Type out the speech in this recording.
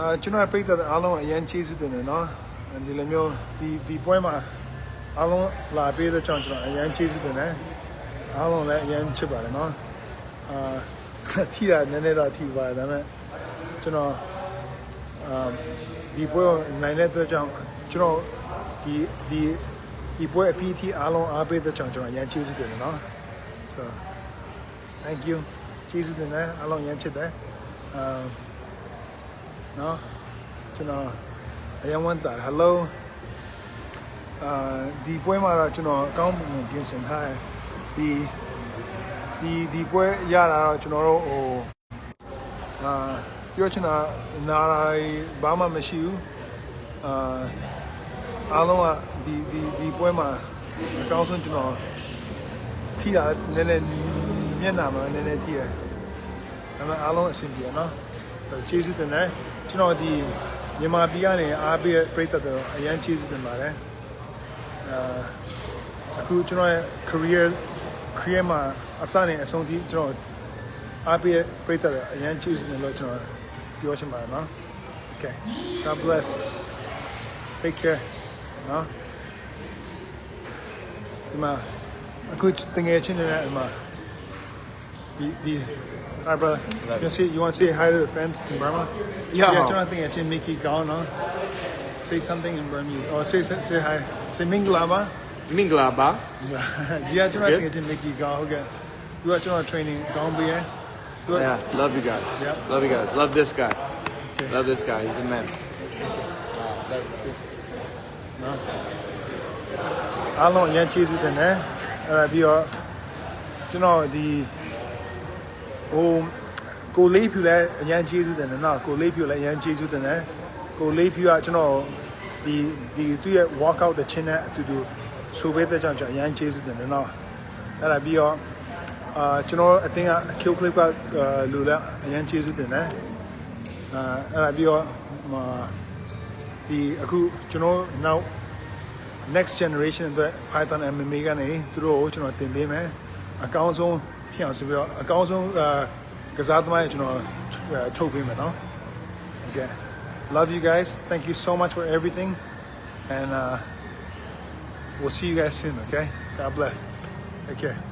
အာကျွန်တော်ပြိတ္တအားလုံးအရန်ကျေးဇူးတင်တယ်နော်ဒီလိုမျိုးဒီဒီပွဲမှာအားလုံးလာပေးတဲ့ကြောင့်ကျွန်တော်အရန်ကျေးဇူးတင်တယ်အားလုံးလည်းအရန်ချစ်ပါတယ်နော်အာထီတာနည်းနည်းတော့ထီပါတယ်ဒါပေမဲ့ကျွန်တော်အာဒီပွဲကိုနိုင်တဲ့အတွက်ကြောင့်ကျွန်တော်ဒီဒီဒီပွဲအပြီးအထိအားလုံးအားပေးတဲ့ကြောင့်ကျွန်တော်အရန်ကျေးဇူးတင်တယ်နော် so thank you ကျေးဇူးတင်တယ်အားလုံးအရန်ချစ်တယ်အာ နော်ကျွန်တော်အယံဝန်တာ hello အာဒီပွဲမှာတော့ကျွန်တော်အကောင်းပုံပြင်ဆင်ထားတယ်ဒီဒီဒီပွဲရတာတော့ကျွန်တော်တို့ဟိုအာပြောချင်တာနာရီဘာမှမရှိဘူးအာအားလုံးကဒီဒီဒီပွဲမှာအကောင်းဆုံးကျွန်တော်ထိတာနည်းနည်းမျက်နှာမှာနည်းနည်းထိတယ်ဒါပေမဲ့အားလုံးအဆင်ပြေနော်ဆိုကျေးဇူးတင်တယ် ကျွန်တော်ဒီမြန်မာပြည်ကနေအားပေးတဲ့ပြည်သက်တော်အရန်ကျေးဇူးတင်ပါတယ်အာအခုကျွန်တော်ရဲ့ career career မှာအစနဲ့အဆုံးထိကျွန်တော်အားပေးတဲ့ပြည်သက်တော်အရန်ကျေးဇူးတင်လို့ကျွန်တော်ပြောချင်ပါတယ်နော် Okay God bless take care နော်ဒီမှာအခုတငယ်ချင်းတွေနဲ့ဒီမှာဒီဒီ Hi brother you want to say you want to say hi to the fans in Burma Yeah. yeah ကျွန်တော်တင်ငယ်ချင်း Mickey ကောင်းနော် say something in Burmese or say say, say hi say မင်္ဂလာပါမင်္ဂလာပါဒီကကျွန်တော်တင်ငယ်ချင်း Mickey ကောင်းဟုတ်ကဲ့သူကကျွန်တော် training ကောင်းပေးရယ်သူက Yeah, love you guys. Yeah. Love you guys. Love this guy. Okay. Love this guy. He's the man. အားလုံးအရင်ကျေးဇူးတင်တယ်အဲ့ဒါပြီးတော့ကျွန်တော်ဒီ ဟိုကိုလေးဖြူလည်းအရင်ကျေးဇူးတင်တယ်နော်ကိုလေးဖြူလည်းအရင်ကျေးဇူးတင်တယ်ကိုလေးဖြူကကျွန်တော်ဒီဒီသူ့ရဲ့ workout တဲ့ချင်းနဲ့အတူတူဆိုပေးတဲ့ကြောင့်ကျွန်တော်အရင်ကျေးဇူးတင်တယ်နော်အဲ့ဒါပြီးတော့အာကျွန်တော်အတင်းက kill clip ကလူလည်းအရင်ကျေးဇူးတင်တယ်အာအဲ့ဒါပြီးတော့အာဒီအခုကျွန်တော်နောက် next generation အတွက် Python MMA ကနေသူတို့ကိုကျွန်တော်တင်ပေးမယ်အကောင်းဆုံး ဖြစ်အောင်ဆိုပြီးတော့အကောင်းဆုံးအာကစားသမားတွေကျွန်တော်အာထုတ်ပေးမယ်နော် Okay love you guys thank you so much for everything and uh, we'll see you guys soon okay God bless take care